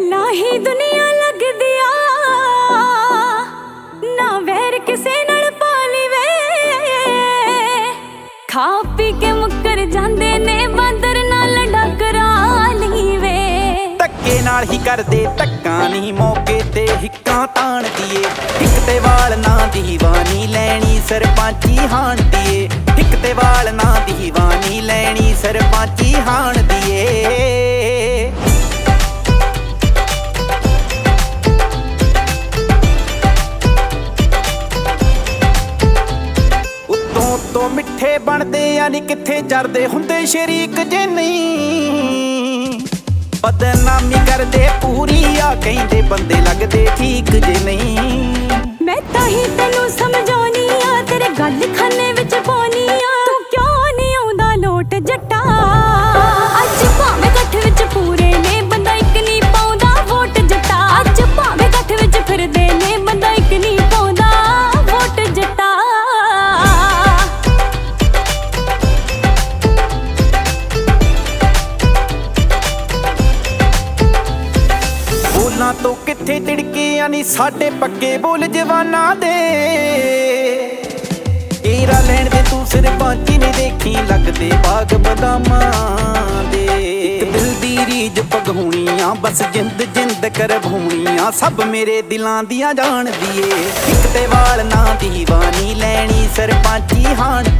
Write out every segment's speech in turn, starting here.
ਪਹਿਲਾਂ ਹੀ ਦੁਨੀਆ ਲੱਗਦੀ ਨਾ ਵੈਰ ਕਿਸੇ ਨਾਲ ਪਾਲੀ ਵੇ ਖਾ ਪੀ ਕੇ ਮੁੱਕਰ ਜਾਂਦੇ ਨੇ, ਬਾਂਦਰ ਨਾਲ ਡਕਰਾ ਲਈ ਵੇ ਧੱਕੇ ਨਾਲ ਹੀ ਕਰਦੇ, ਧੱਕਾ ਨਹੀਂ ਮੌਕੇ ਤੇ, ਹਿੱਕਾਂ ਤਾਣ ਦੀਏ। ਹਿੱਕ ਤੇ ਵਾਲ ਨਾ ਦੀਵਾਨੀ ਲੈਣੀ, ਸਰਪੰਚੀ ਹਾਣ ਦੀਏ। ਹਿੱਕ ਤੇ ਵਾਲ ਨਾ ਦੀਵਾਨੀ ਲੈਣੀ, ਸਰਪੰਚੀ ਹਾਣ ਉਤੋਂ ਮਿੱਠੇ ਬਣਦੇ ਆ ਨੀ ਕਿੱਥੇ ਜਰਦੇ ਹੁੰਦੇ ਸ਼ਰੀਕ ਜੇ ਨਹੀਂ। ਬਦਨਾਮੀ ਕਰਦੇ, ਪੂਰੀ ਆ, ਕਹਿੰਦੇ ਬੰਦੇ ਲੱਗਦੇ ਠੀਕ ਜੇ ਨਹੀਂ। ਬੋਲਾਂ ਤੋਂ ਕਿੱਥੇ ਤਿੜਕੀਆਂ ਨਹੀਂ ਸਾਡੇ ਪੱਕੇ ਬੋਲ ਜਵਾਨਾਂ ਦੇ। ਏਰਾ ਲੈਣ ਦੇ ਤੂੰ ਸਰਪੰਚੀ ਨੇ ਦੇਖੀ, ਲੱਗਦੇ ਬਾਗ ਬਦਾਮਾਂ ਦੇ। ਇੱਕ ਦਿਲ ਦੀ ਰੀਜ ਪਗਹੂਣੀਆਂ ਬਸ ਜਿੰਦ ਜਿੰਦ ਕਰ ਭੂਣੀਆਂ, ਸਭ ਮੇਰੇ ਦਿਲਾਂ ਦੀਆਂ ਜਾਣਦੀ ਏ ਇੱਕ ਤੇ ਵਾਲ ਨਾ ਦੀਵਾਨੀ ਲੈਣੀ, ਸਰਪੰਚੀ ਹਾਣਦੀ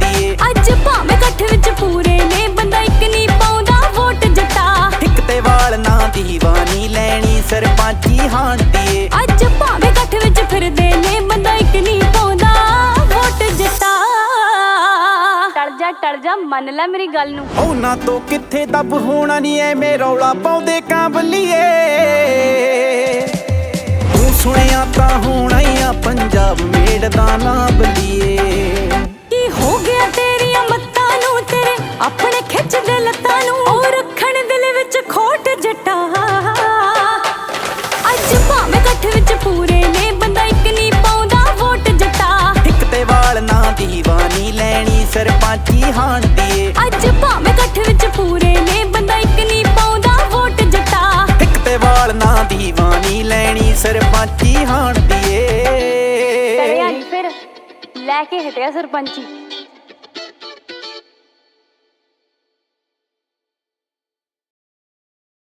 ਸਰਪੰਚੀ ਹਾਣਦੀ ਏ ਅੱਜ ਭਾਵੇਂ ਇਕੱਠ ਵਿੱਚ ਫਿਰਦੇ ਨੇ ਬੰਦਾ ਇੱਕ ਨਹੀਂ ਪਾਉਂਦਾ। ਵੋਟ ਜੱਟਾ ਟੜ ਜਾ ਟੜ ਜਾ ਮੰਨ ਲੈ ਮੇਰੀ ਗੱਲ ਨੂੰ। ਉਹਨਾਂ ਤੋਂ ਕਿੱਥੇ ਦੱਬ ਹੋਣਾ ਨਹੀਂ ਐਵੇਂ ਰੌਲਾ ਪਾਉਂਦੇ ਕਾਂਬਲੀਏ ਤੂੰ ਸੁਣਿਆ ਤਾਂ ਹੋਣਾ ਹੀ ਆ ਪੰਜਾਬ ਮੇੜ ਦਾ ਨਾਂ ਬਲੀਏ ਸਰਪੰਚੀ ਹਾਣਦੀ? ਏ ਅੱਜ ਭਾਵੇਂ ਇਕੱਠ ਵਿੱਚ ਪੂਰੇ ਨੇ ਬੰਦਾ ਇੱਕ ਨਹੀਂ ਪਾਉਂਦਾ ਵੋਟ ਜੱਟਾ। ਇੱਕ ਤੇ ਵਾਲ ਨਾ ਦੀਵਾਨੀ ਲੈਣੀ ਸਰਪੰਚੀ ਹਾਣਦੀ ਏ ਕਰਿਆ ਨਹੀਂ ਫਿਰ ਲੈ ਕੇ ਹਟਿਆ ਸਰਪੰਚੀ।